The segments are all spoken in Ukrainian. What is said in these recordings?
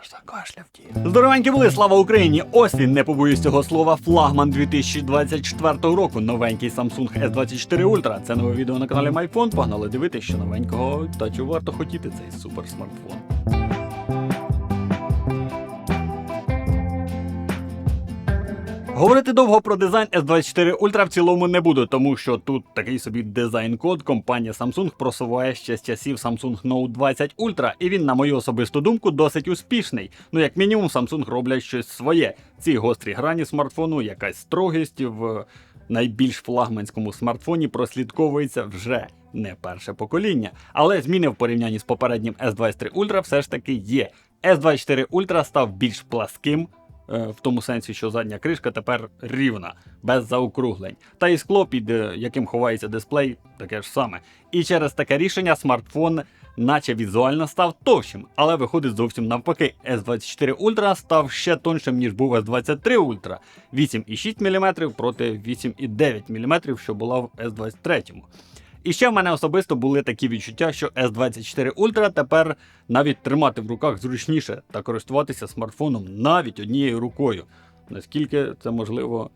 Аж закашляв ті. Здоровенькі були, слава Україні! Ось він, не побоюсь цього слова, флагман 2024 року. Новенький Samsung S24 Ultra. Це нове відео на каналі MyPhone. Погнали дивитися, що новенького та чи варто хотіти цей супер Говорити довго про дизайн S24 Ultra в цілому не буду, тому що тут такий собі дизайн-код компанія Samsung просуває ще з часів Samsung Note 20 Ultra, і він, на мою особисту думку, досить успішний. Ну, як мінімум, Samsung роблять щось своє. Ці гострі грані смартфону, якась строгість в найбільш флагманському смартфоні прослідковується вже не перше покоління. Але зміни в порівнянні з попереднім S23 Ultra все ж таки є. S24 Ultra став більш пласким, в тому сенсі, що задня кришка тепер рівна, без заокруглень. Та і скло, під е, яким ховається дисплей, таке ж саме. І через таке рішення смартфон, наче візуально став товщим, але виходить зовсім навпаки. S24 Ultra став ще тоншим, ніж був S23 Ultra. 8,6 мм проти 8,9 мм, що була в S23. І ще в мене особисто були такі відчуття, що S24 Ultra тепер навіть тримати в руках зручніше та користуватися смартфоном навіть однією рукою. Наскільки це можливо,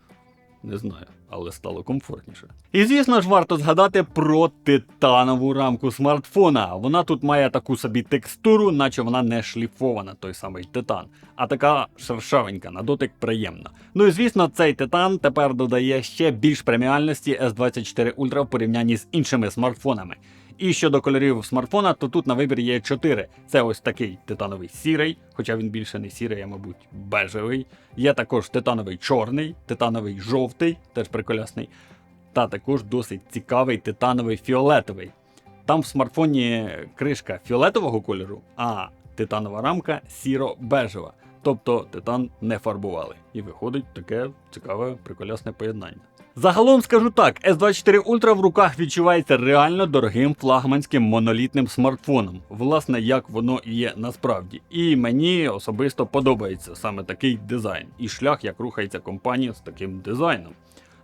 не знаю, але стало комфортніше. І звісно ж, варто згадати про титанову рамку смартфона. Вона тут має таку собі текстуру, наче вона не шліфована, той самий титан, а така шершавенька, на дотик приємна. Ну і звісно, цей титан тепер додає ще більш преміальності S24 Ultra в порівнянні з іншими смартфонами. І щодо кольорів смартфона, то тут на вибір є 4. Це ось такий титановий сірий, хоча він більше не сірий, а мабуть бежевий. Є також титановий чорний, титановий жовтий, теж приколясний, та також досить цікавий титановий фіолетовий. Там в смартфоні кришка фіолетового кольору, а титанова рамка сіро-бежева. Тобто титан не фарбували. І виходить таке цікаве приколясне поєднання. Загалом скажу так, S24 Ultra в руках відчувається реально дорогим флагманським монолітним смартфоном. Власне, як воно є насправді. І мені особисто подобається саме такий дизайн і шлях, як рухається компанія з таким дизайном.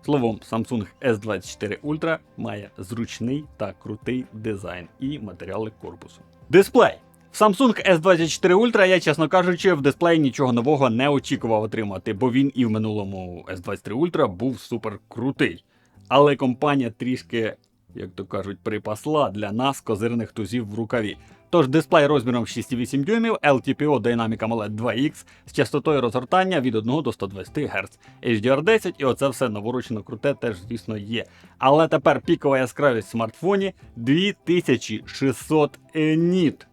Словом, Samsung S24 Ultra має зручний та крутий дизайн і матеріали корпусу. Дисплей. В Samsung S24 Ultra я, чесно кажучи, в дисплеї нічого нового не очікував отримати, бо він і в минулому S23 Ultra був супер крутий. Але компанія трішки, як то кажуть, припасла для нас козирних тузів в рукаві. Тож дисплей розміром 6,8 дюймів, LTPO Dynamic AMOLED 2X з частотою розгортання від 1 до 120 Гц, HDR10 і оце все наворочено круте теж, звісно, є. Але тепер пікова яскравість в смартфоні 2600 ніт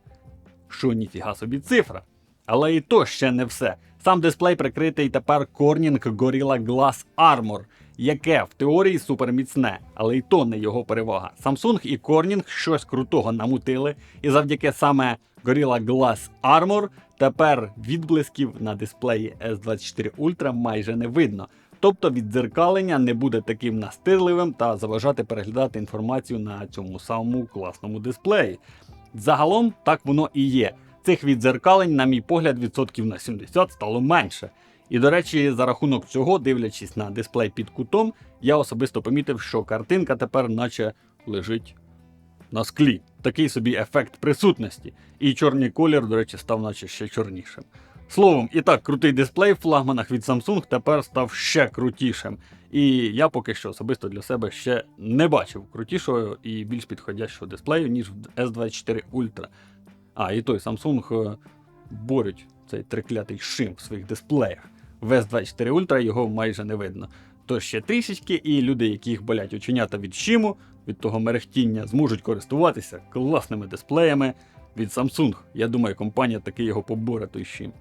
що ніфіга собі цифра. Але і то ще не все. Сам дисплей прикритий тепер Corning Gorilla Glass Armor, яке в теорії суперміцне, але і то не його перевага. Samsung і Corning щось крутого намутили, і завдяки саме Gorilla Glass Armor тепер відблисків на дисплеї S24 Ultra майже не видно. Тобто віддзеркалення не буде таким настирливим та заважати переглядати інформацію на цьому самому класному дисплеї. Загалом так воно і є. Цих віддзеркалень, на мій погляд, відсотків на 70 стало менше. І до речі, за рахунок цього, дивлячись на дисплей під кутом, я особисто помітив, що картинка тепер наче лежить на склі. Такий собі ефект присутності. І чорний колір, до речі, став наче ще чорнішим. Словом, і так, крутий дисплей в флагманах від Samsung тепер став ще крутішим. І я поки що особисто для себе ще не бачив крутішого і більш підходящого дисплею, ніж в S24 Ultra. А, і той Samsung е, борють цей триклятий шим в своїх дисплеях. В S24 Ultra його майже не видно. То ще трішечки, і люди, яких болять оченята від шиму, від того мерехтіння, зможуть користуватися класними дисплеями від Samsung. Я думаю, компанія таки його поборе той шим.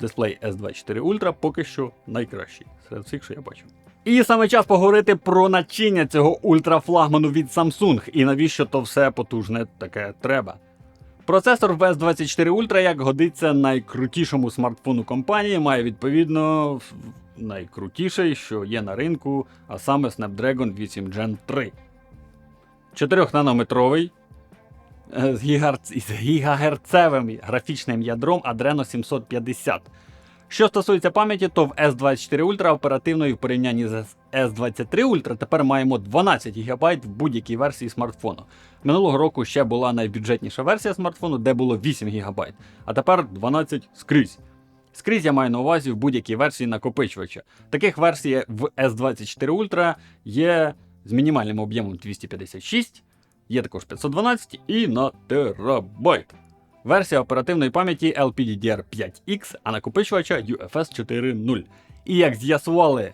Дисплей S24 Ultra поки що найкращий серед всіх, що я бачив. І саме час поговорити про начиння цього ультрафлагману від Samsung і навіщо то все потужне таке треба. Процесор в S24 Ultra, як годиться найкрутішому смартфону компанії, має відповідно найкрутіший, що є на ринку, а саме Snapdragon 8 Gen 3. 4-нанометровий з, гігарц... з гігагерцевим графічним ядром Adreno 750. Що стосується пам'яті, то в S24 Ultra оперативної в порівнянні з S23 Ultra тепер маємо 12 ГБ в будь-якій версії смартфону. Минулого року ще була найбюджетніша версія смартфону, де було 8 ГБ, а тепер 12 скрізь. Скрізь я маю на увазі в будь-якій версії накопичувача. Таких версій в S24 Ultra є з мінімальним об'ємом 256, є також 512 і на терабайт. Версія оперативної пам'яті LPDDR5X, а накопичувача UFS 4.0. І як з'ясували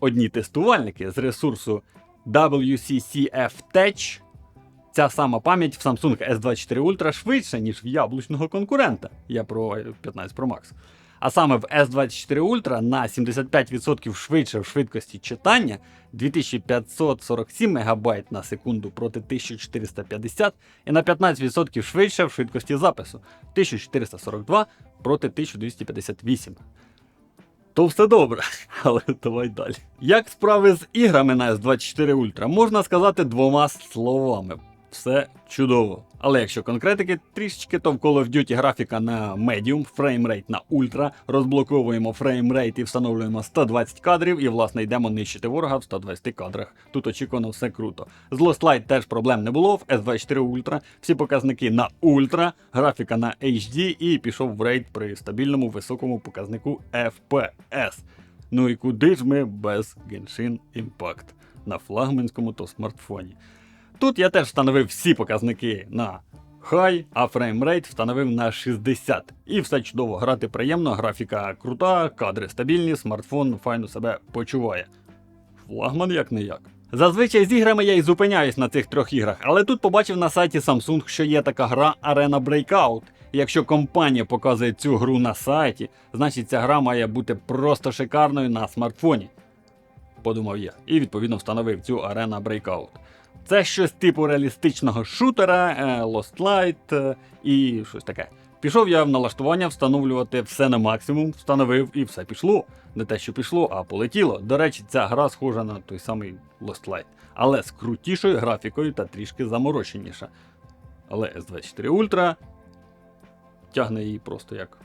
одні тестувальники з ресурсу WCCF Tech, ця сама пам'ять в Samsung S24 Ultra швидша, ніж в яблучного конкурента. Я про 15 Pro Max. А саме в S24 Ultra на 75% швидше в швидкості читання 2547 МБ на секунду проти 1450 і на 15% швидше в швидкості запису 1442 проти 1258. То все добре, але давай далі. Як справи з іграми на S24 Ultra, можна сказати двома словами. Все чудово. Але якщо конкретики трішечки, то в Call of Duty графіка на Medium, фреймрейт на Ultra, розблоковуємо фреймрейт і встановлюємо 120 кадрів, і власне йдемо нищити ворога в 120 кадрах. Тут очікувано все круто. З Lost Light теж проблем не було. В S24 Ultra всі показники на Ultra, графіка на HD і пішов в рейд при стабільному високому показнику FPS. Ну і куди ж ми без Genshin Impact на флагманському то смартфоні? Тут я теж встановив всі показники на хай, а фреймрейт встановив на 60. І все чудово, грати приємно, графіка крута, кадри стабільні, смартфон файно себе почуває. Флагман як не як. Зазвичай з іграми я і зупиняюсь на цих трьох іграх, але тут побачив на сайті Samsung, що є така гра Arena Breakout. І якщо компанія показує цю гру на сайті, значить ця гра має бути просто шикарною на смартфоні. Подумав я, і відповідно встановив цю Arena Breakout. Це щось типу реалістичного шутера, е, Lost Light е, і щось таке. Пішов я в налаштування встановлювати все на максимум, встановив і все пішло. Не те, що пішло, а полетіло. До речі, ця гра схожа на той самий Lost Light, але з крутішою графікою та трішки замороченіша. Але S24 Ultra тягне її просто як.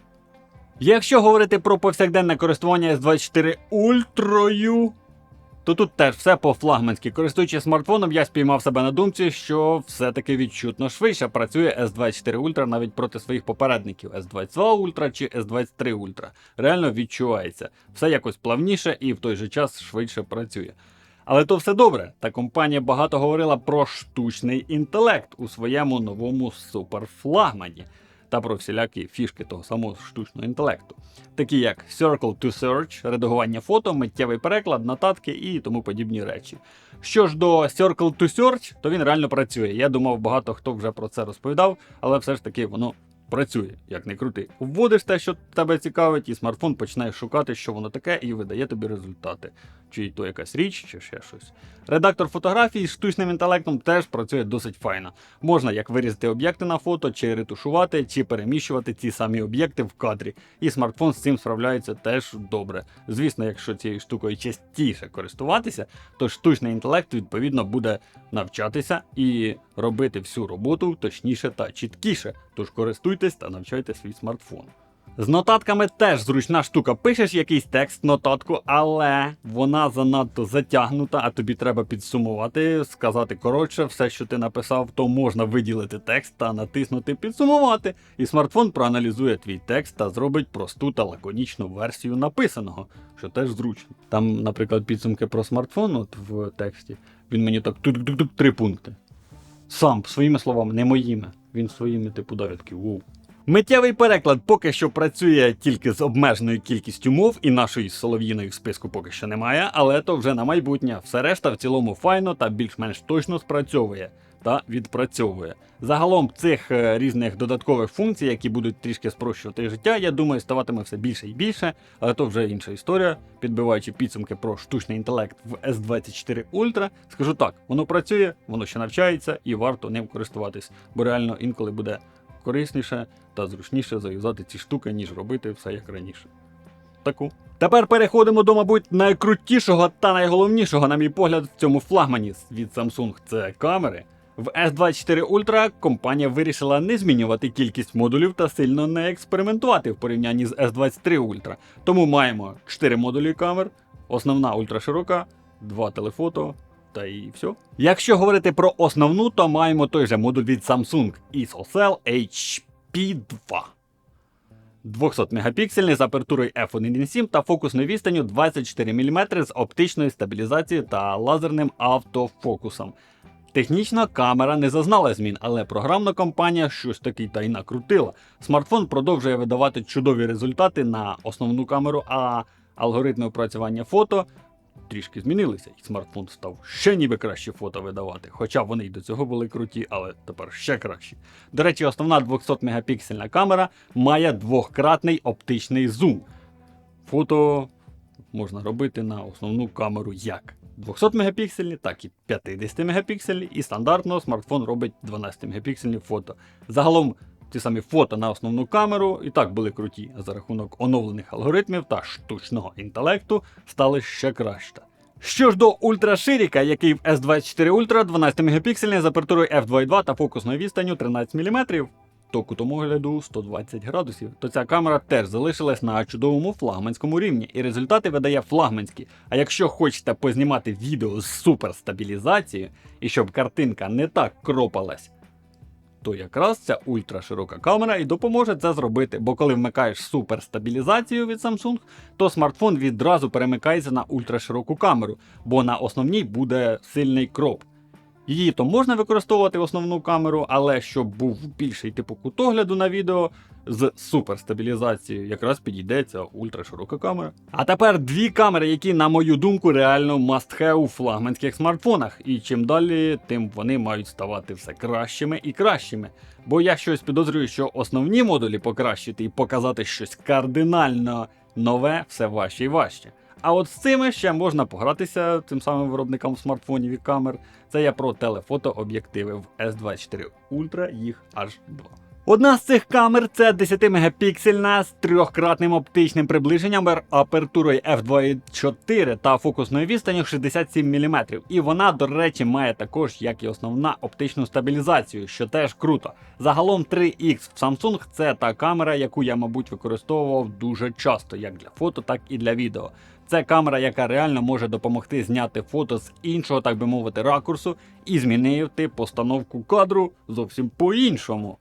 Якщо говорити про повсякденне користування S24 Ultra, то тут теж все по-флагманськи. Користуючись смартфоном, я спіймав себе на думці, що все-таки відчутно швидше працює S24 Ultra навіть проти своїх попередників S22 Ultra чи S23 Ultra. Реально відчувається. Все якось плавніше і в той же час швидше працює. Але то все добре. Та компанія багато говорила про штучний інтелект у своєму новому суперфлагмані та про всілякі фішки того самого штучного інтелекту, такі як Circle to Search, редагування фото, миттєвий переклад, нотатки і тому подібні речі. Що ж до Circle to Search, то він реально працює. Я думав, багато хто вже про це розповідав, але все ж таки воно. Працює, як не крути. Вводиш те, що тебе цікавить, і смартфон починає шукати, що воно таке, і видає тобі результати. Чи то якась річ, чи ще щось. Редактор фотографій з штучним інтелектом теж працює досить файно. Можна як вирізати об'єкти на фото, чи ретушувати, чи переміщувати ці самі об'єкти в кадрі. І смартфон з цим справляється теж добре. Звісно, якщо цією штукою частіше користуватися, то штучний інтелект відповідно буде навчатися і робити всю роботу точніше та чіткіше. Тож користуйтесь та навчайте свій смартфон. З нотатками теж зручна штука. Пишеш якийсь текст, нотатку, але вона занадто затягнута, а тобі треба підсумувати, сказати коротше, все, що ти написав, то можна виділити текст та натиснути підсумувати. І смартфон проаналізує твій текст та зробить просту та лаконічну версію написаного, що теж зручно. Там, наприклад, підсумки про смартфон от в тексті. Він мені так тук-тук-тук три пункти. Сам своїми словами, не моїми. Він своїми типу такий воу. Миттєвий переклад поки що працює тільки з обмеженою кількістю мов, і нашої солов'їної списку поки що немає, але то вже на майбутнє. Все решта в цілому файно та більш-менш точно спрацьовує та відпрацьовує. Загалом цих е, різних додаткових функцій, які будуть трішки спрощувати життя, я думаю, ставатиме все більше і більше, але то вже інша історія. Підбиваючи підсумки про штучний інтелект в S24 Ultra, скажу так, воно працює, воно ще навчається і варто ним користуватись, бо реально інколи буде корисніше та зручніше зав'язати ці штуки, ніж робити все як раніше. Таку. Тепер переходимо до, мабуть, найкрутішого та найголовнішого, на мій погляд, в цьому флагмані від Samsung це камери. В S24 Ultra компанія вирішила не змінювати кількість модулів та сильно не експериментувати в порівнянні з S23 Ultra. Тому маємо 4 модулі камер, основна ультраширока, 2 телефото та і все. Якщо говорити про основну, то маємо той же модуль від Samsung ISOCELL HP2. 200 мегапіксельний з апертурою f1.7 та фокусною відстанню 24 мм з оптичною стабілізацією та лазерним автофокусом. Технічно камера не зазнала змін, але програмна компанія щось таки та й накрутила. Смартфон продовжує видавати чудові результати на основну камеру, а алгоритми опрацювання фото трішки змінилися, і смартфон став ще ніби краще фото видавати. Хоча вони й до цього були круті, але тепер ще кращі. До речі, основна 200 мегапіксельна камера має двохкратний оптичний зум. Фото можна робити на основну камеру як 200 мегапіксельні, так і 50 мегапіксельні, і стандартно смартфон робить 12 мегапіксельні фото. Загалом ті самі фото на основну камеру і так були круті, за рахунок оновлених алгоритмів та штучного інтелекту стали ще краще. Що ж до ультраширіка, який в S24 Ultra 12 мегапіксельний з апертурою f2.2 та фокусною відстанню 13 мм, то кутомогляду 120 градусів, то ця камера теж залишилась на чудовому флагманському рівні, і результати видає флагманські. А якщо хочете познімати відео з суперстабілізацією, і щоб картинка не так кропалась, то якраз ця ультраширока камера і допоможе це зробити, бо коли вмикаєш суперстабілізацію від Samsung, то смартфон відразу перемикається на ультрашироку камеру, бо на основній буде сильний кроп. Її то можна використовувати основну камеру, але щоб був більший типу кутогляду на відео з суперстабілізацією, якраз підійде ця ультраширока камера. А тепер дві камери, які, на мою думку, реально must have у флагманських смартфонах. І чим далі, тим вони мають ставати все кращими і кращими. Бо я щось підозрюю, що основні модулі покращити і показати щось кардинально нове все важче і важче. А от з цими ще можна погратися цим самим виробникам смартфонів і камер. Це я про телефотооб'єктиви в S24 Ultra, їх аж два. Одна з цих камер це 10 мегапіксельна з трьохкратним оптичним приближенням апертурою f2.4 та фокусною відстанню 67 мм. І вона, до речі, має також, як і основна оптичну стабілізацію, що теж круто. Загалом 3X в Samsung це та камера, яку я, мабуть, використовував дуже часто, як для фото, так і для відео. Це камера, яка реально може допомогти зняти фото з іншого, так би мовити, ракурсу і змінити постановку кадру зовсім по-іншому.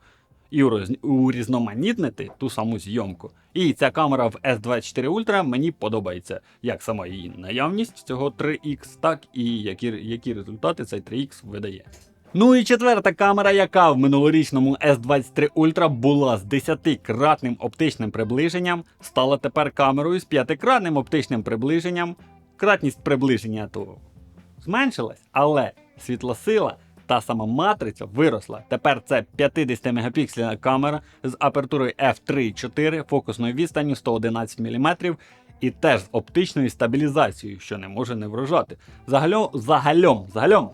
І урізноманітнити ту саму зйомку. І ця камера в S24 Ultra мені подобається як сама її наявність цього 3X, так і які, які результати цей 3X видає. Ну і четверта камера, яка в минулорічному S23 Ultra була з 10-кратним оптичним приближенням, стала тепер камерою з 5-кратним оптичним приближенням. Кратність приближення то зменшилась, але світлосила та сама матриця виросла. Тепер це 50 мегапіксельна камера з апертурою f3.4, фокусною відстанню 111 мм і теж з оптичною стабілізацією, що не може не вражати. Загалом, загалом, загалом,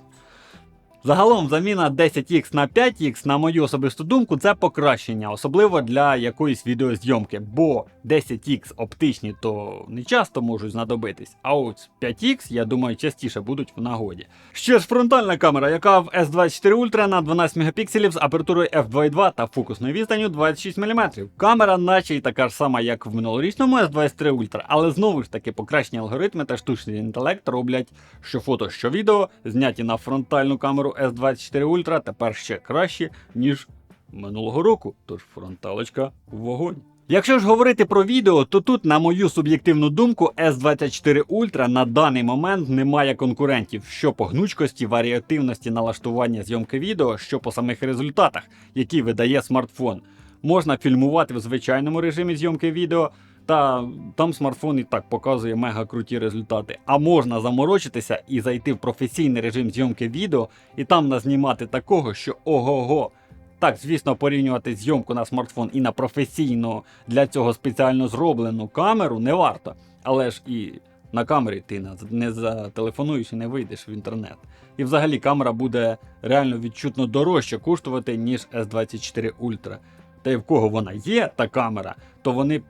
Загалом заміна 10X на 5X, на мою особисту думку, це покращення, особливо для якоїсь відеозйомки, бо 10X оптичні то не часто можуть знадобитись, а от 5X, я думаю, частіше будуть в нагоді. Ще ж фронтальна камера, яка в S24 Ultra на 12 мегапікселів з апертурою f2.2 та фокусною відстанню 26 мм. Камера, наче й така ж сама, як в минулорічному S23 Ultra, але знову ж таки покращені алгоритми та штучний інтелект роблять, що фото, що відео, зняті на фронтальну камеру S24 Ultra, тепер ще кращі, ніж минулого року. Тож фронталочка вогонь. Якщо ж говорити про відео, то тут, на мою суб'єктивну думку, S24 Ultra на даний момент не має конкурентів, що по гнучкості, варіативності налаштування зйомки відео, що по самих результатах, які видає смартфон. Можна фільмувати в звичайному режимі зйомки відео, та там смартфон і так показує мега круті результати. А можна заморочитися і зайти в професійний режим зйомки відео, і там назнімати такого, що ого-го. Так, звісно, порівнювати зйомку на смартфон і на професійну для цього спеціально зроблену камеру не варто. Але ж і на камері ти не зателефонуєш і не вийдеш в інтернет. І взагалі камера буде реально відчутно дорожче коштувати, ніж S24 Ultra. Та й в кого вона є, та камера, то вони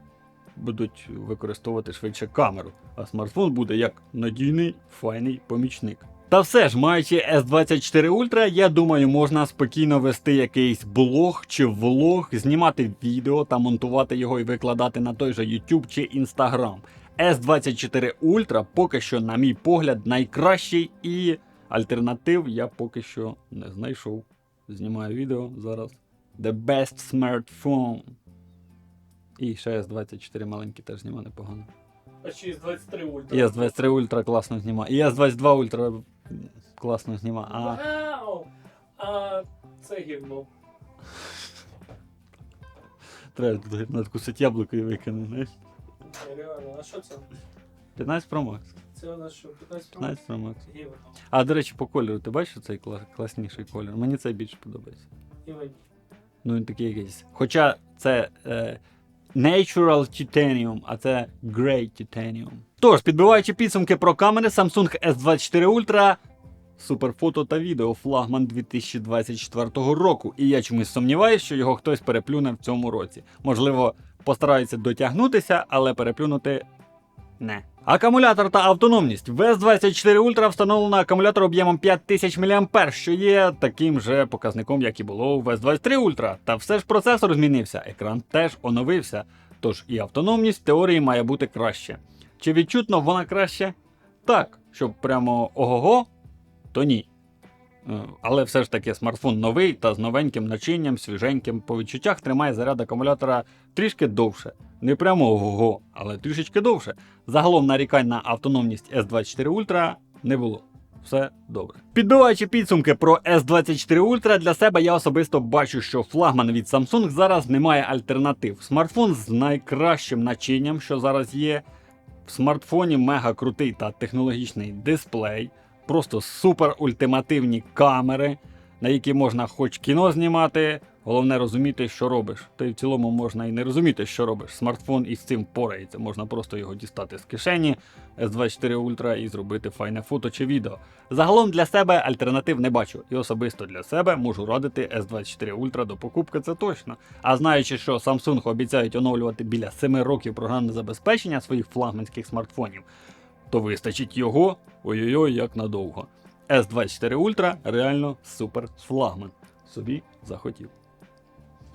будуть використовувати швидше камеру, а смартфон буде як надійний файний помічник. Та все ж, маючи S24 Ultra, я думаю, можна спокійно вести якийсь блог чи влог, знімати відео та монтувати його і викладати на той же YouTube чи Instagram. S24 Ultra поки що, на мій погляд, найкращий і альтернатив я поки що не знайшов. Знімаю відео зараз. The best smartphone. І ще S24 маленький теж знімає непогано. А ще з 23 ультра. І S23 Ultra класно знімає. І S22 Ultra класно знімає. А Вау! А це гівно. треба надкусити яблуко і викинути, знаєш. Реально, а що це? 15 Pro Max. Це у нас що, 15 років? 15 Pro Max. Гівно. А, до речі, по кольору, ти бачиш цей кла- класніший кольор? Мені цей більше подобається. І мені. Ну він такий якийсь. Хоча це е, Natural Titanium, а це Grey Titanium. Тож, підбиваючи підсумки про камери Samsung S24 Ultra. Суперфото та відео флагман 2024 року. І я чомусь сумніваюся, що його хтось переплюне в цьому році. Можливо, постараються дотягнутися, але переплюнути не. Акумулятор та автономність. В S24 Ultra встановлено акумулятор об'ємом 5000 мА, що є таким же показником, як і було в S23 Ultra. Та все ж процесор змінився, екран теж оновився. Тож і автономність в теорії має бути краще. Чи відчутно вона краще? Так, щоб прямо ого-го, то ні. Е, Але все ж таки смартфон новий та з новеньким начинням, свіженьким. По відчуттях тримає заряд акумулятора трішки довше. Не прямо ого-го, але трішечки довше. Загалом нарікань на автономність S24 Ultra не було. Все добре. Підбиваючи підсумки про S24 Ultra, для себе я особисто бачу, що флагман від Samsung зараз не має альтернатив. Смартфон з найкращим начинням, що зараз є. В смартфоні мега крутий та технологічний дисплей, просто супер ультимативні камери, на які можна хоч кіно знімати. Головне розуміти, що робиш. Та й в цілому можна і не розуміти, що робиш. Смартфон із цим порається. Можна просто його дістати з кишені S24 Ultra і зробити файне фото чи відео. Загалом для себе альтернатив не бачу. І особисто для себе можу радити S24 Ultra до покупки, це точно. А знаючи, що Samsung обіцяють оновлювати біля 7 років програмне забезпечення своїх флагманських смартфонів, то вистачить його ой-ой-ой, як надовго. S24 Ultra реально супер флагман. Собі захотів.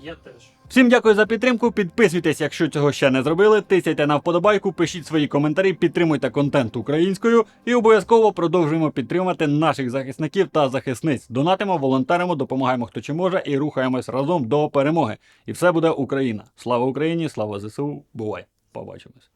Я теж. Всім дякую за підтримку. Підписуйтесь, якщо цього ще не зробили. Тисяйте на вподобайку, пишіть свої коментарі, підтримуйте контент українською і обов'язково продовжуємо підтримувати наших захисників та захисниць. Донатимо, волонтеримо, допомагаємо хто чи може і рухаємось разом до перемоги. І все буде Україна. Слава Україні! Слава ЗСУ! Бувай! Побачимось!